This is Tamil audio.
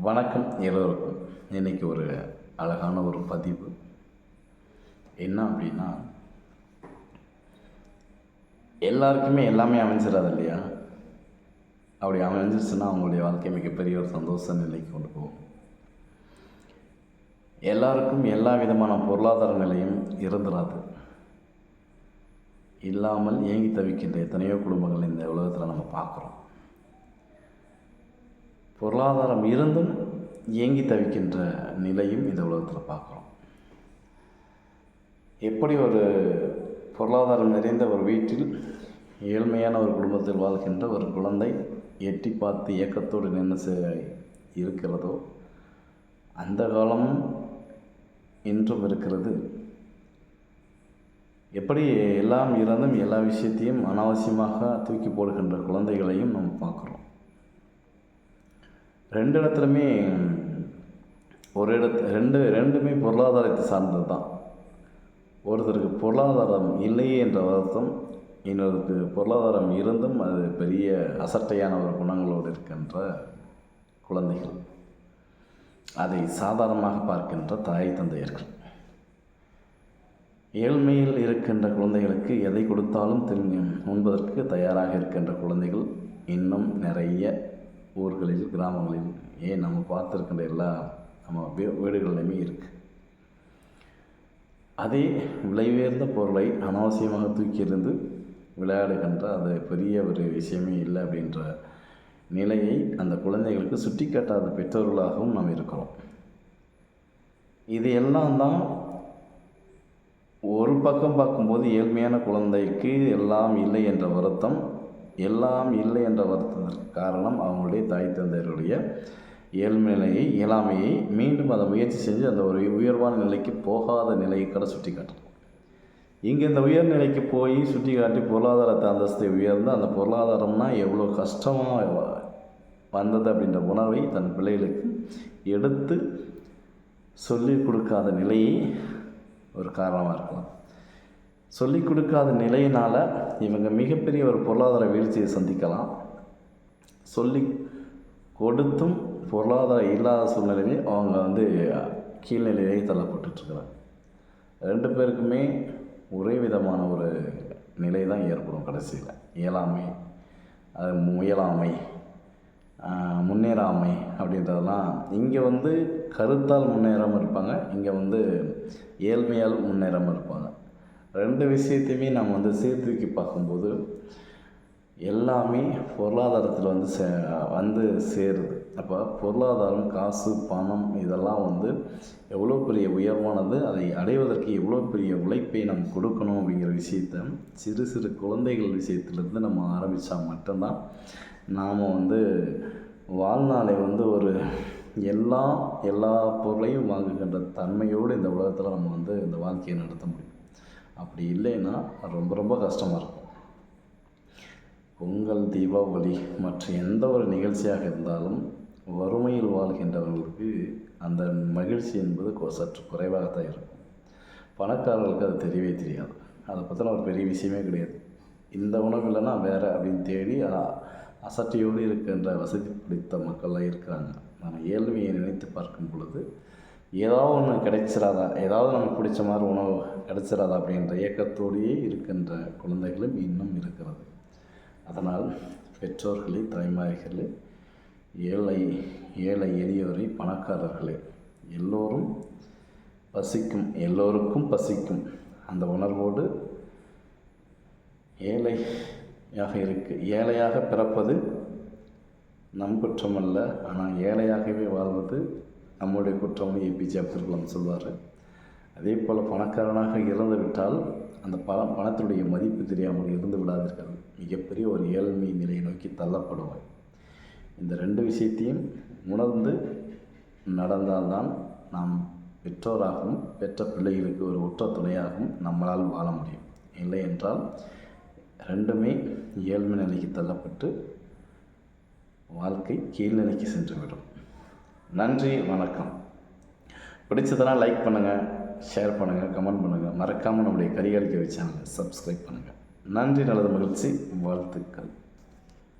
வணக்கம் எல்லோருக்கும். இன்றைக்கி ஒரு அழகான ஒரு பதிவு. என்ன அப்படின்னா எல்லாருக்குமே எல்லாமே அமைஞ்சிடாது இல்லையா? அப்படி அமைஞ்சிருச்சுன்னா அவங்களுடைய வாழ்க்கை மிகப்பெரிய ஒரு சந்தோஷ நிலைக்கு கொண்டு போகும். எல்லாருக்கும் எல்லா விதமான பொருளாதார நிலையும் இருந்துடாது இல்லாமல் ஏங்கி தவிக்கின்ற எத்தனையோ குடும்பங்கள் இந்த உலகத்தில் நம்ம பார்க்குறோம். பொருளாதாரம் இருந்தும் ஏங்கி தவிக்கின்ற நிலையும் இந்த உலகத்தில் பார்க்குறோம். எப்படி ஒரு பொருளாதாரம் நிறைந்த ஒரு வீட்டில் ஏழ்மையான ஒரு குடும்பத்தில் வாழ்கின்ற ஒரு குழந்தை எட்டி பார்த்து இயக்கத்தோடு நின்று இருக்கிறதோ அந்த காலமும் இன்றும் இருக்கிறது. எப்படி எல்லாம் இருந்தும் எல்லா விஷயத்தையும் அனாவசியமாக தூக்கி போடுகின்ற குழந்தைகளையும் நம்ம பார்க்குறோம். ரெண்டு இடத்துலையுமே ஒரு இடத்து ரெண்டு ரெண்டுமே பொருளாதாரத்தை சார்ந்தது தான். ஒருத்தருக்கு பொருளாதாரம் இல்லையே என்ற வருத்தம் இன்னொருக்கு பொருளாதாரம் இருந்தும் அது பெரிய அசட்டையான ஒரு குணங்களோடு இருக்கின்ற குழந்தைகள். அதை சாதாரணமாக பார்க்கின்ற தாய் தந்தையர்கள். ஏழ்மையில் இருக்கின்ற குழந்தைகளுக்கு எதை கொடுத்தாலும் திரும்பி உண்பதற்கு தயாராக இருக்கின்ற குழந்தைகள் இன்னும் நிறைய ஊர்களில் கிராமங்களில் ஏன் நம்ம பார்த்துருக்கின்ற எல்லா நம்ம வீடுகளிலுமே வீடுகள்லையுமே இருக்குது அதே விலை உயர்ந்த பொருளை அனாவசியமாக தூக்கி விளையாடுகின்ற அது பெரிய ஒரு விஷயமே இல்லை அப்படின்ற நிலையை அந்த குழந்தைகளுக்கு சுட்டி காட்டாத பெற்றோர்களாகவும் நாம் இருக்கிறோம். இது எல்லாம் தான் ஒரு பக்கம் பார்க்கும்போது ஏழ்மையான குழந்தைக்கு எல்லாம் இல்லை என்ற வருத்தம் எல்லாம் இல்லை என்ற வருத்தத்திற்கு காரணம் அவங்களுடைய தாய் தந்தையருடைய ஏழ்மையிலையை இயலாமையை மீண்டும் அதை முயற்சி செஞ்சு அந்த ஒரு உயர்வான நிலைக்கு போகாத நிலையை கூட சுட்டி காட்டணும் இங்கே இந்த உயர்நிலைக்கு போய் சுட்டி காட்டி பொருளாதாரத்தை அந்தஸ்தை உயர்ந்து அந்த பொருளாதாரம்னா எவ்வளோ கஷ்டமாக வந்தது அப்படின்ற உணர்வை தன் பிள்ளைகளுக்கு எடுத்து சொல்லிக் கொடுக்காத நிலையே ஒரு காரணமாக இருக்கலாம். சொல்லிக் கொடுக்காத நிலையினால் இவங்க மிகப்பெரிய ஒரு பொருளாதார வீழ்ச்சியை சந்திக்கலாம். சொல்லி கொடுத்தும் பொருளாதாரம் இல்லாத சூழ்நிலையிலே அவங்க வந்து கீழ்நிலையை தள்ளப்பட்டுருக்குறாங்க ரெண்டு பேருக்குமே ஒரே விதமான ஒரு நிலை தான் ஏற்படும் கடைசியில். இயலாமை அது முயலாமை முன்னேறாமை அப்படின்றதெல்லாம் இங்கே வந்து கருத்தால் முன்னேறாமல் இருப்பாங்க இங்கே வந்து ஏழ்மையால் முன்னேறாமல் இருப்பாங்க. ரெண்டு விஷயத்தையுமே நம்ம வந்து சீர்தூக்கி பார்க்கும்போது எல்லாமே பொருளாதாரத்தில் வந்து சே வந்து சேருது. அப்போ பொருளாதாரம் காசு பணம் இதெல்லாம் வந்து எவ்வளோ பெரிய உயர்வானது அதை அடைவதற்கு எவ்வளோ பெரிய உழைப்பை நம்ம கொடுக்கணும் அப்படிங்கிற விஷயத்த சிறு சிறு குழந்தைகள் விஷயத்துலேருந்து நம்ம ஆரம்பித்தா மட்டும்தான் நாம் வந்து வாழ்நாளை வந்து ஒரு எல்லா எல்லா பொருளையும் வாங்குகின்ற தன்மையோடு இந்த உலகத்தில் நம்ம வந்து இந்த வாழ்க்கையை நடத்த முடியும். அப்படி இல்லைன்னா ரொம்ப ரொம்ப கஷ்டமாக இருக்கும். பொங்கல் தீபாவளி மற்ற எந்த ஒரு நிகழ்ச்சியாக இருந்தாலும் வறுமையில் வாழ்கின்றவர்களுக்கு அந்த மகிழ்ச்சி என்பது கொ- சற்று குறைவாகத்தான் இருக்கும். பணக்காரர்களுக்கு அது தெரியவே தெரியாது. அதை பற்றின ஒரு பெரிய விஷயமே கிடையாது. இந்த உணவு இல்லைன்னா வேறு அப்படின்னு தேடி அசட்டியோடு இருக்கின்ற வசதி பிடித்த மக்கள்லாம் இருக்கிறாங்க. நம்ம ஏழ்மையை நினைத்து பார்க்கும் பொழுது ஏதாவது ஒன்று கிடைச்சிராதா? ஏதாவது நமக்கு பிடிச்ச மாதிரி உணவு கிடைச்சிராதா அப்படின்ற இயக்கத்தோடையே இருக்கின்ற குழந்தைகளும் இன்னும் இருக்கிறது. அதனால் பெற்றோர்களே தாய்மார்களே ஏழை ஏழை எளியோரை பணக்காரர்களே எல்லோரும் பசிக்கும் எல்லோருக்கும் பசிக்கும் அந்த உணர்வோடு ஏழையாக இருக்கு ஏழையாக பிறப்பது நம் குற்றமல்ல. ஆனால் ஏழையாகவே வாழ்வது நம்முடைய குற்றம்னு ஏபிஜே அப்துல் கலாம் சொல்வார். அதே போல் பணக்காரனாக இறந்து விட்டால் அந்த பணம் பணத்தினுடைய மதிப்பு தெரியாமல் இருந்து விடாதீர்கள். மிகப்பெரிய ஒரு ஏழ்மை நிலையை நோக்கி தள்ளப்படுவாய். இந்த ரெண்டு விஷயத்தையும் உணர்ந்து நடந்தால்தான் நாம் பெற்றோராகவும் பெற்ற பிள்ளைகளுக்கு ஒரு உற்ற துணையாகவும் நம்மளால் வாழ முடியும். இல்லை என்றால் ரெண்டுமே ஏழ்மை நிலைக்கு தள்ளப்பட்டு வாழ்க்கை கீழ்நிலைக்கு சென்றுவிடும். நன்றி வணக்கம். பிடிச்சதெல்லாம் லைக் பண்ணுங்கள் ஷேர் பண்ணுங்கள் கமெண்ட் பண்ணுங்கள் மறக்காமல் நம்முடைய கரிகாலிக்க சேனலை சப்ஸ்கிரைப் பண்ணுங்கள் நன்றி நல்லது மகிழ்ச்சி வாழ்த்துக்கள்.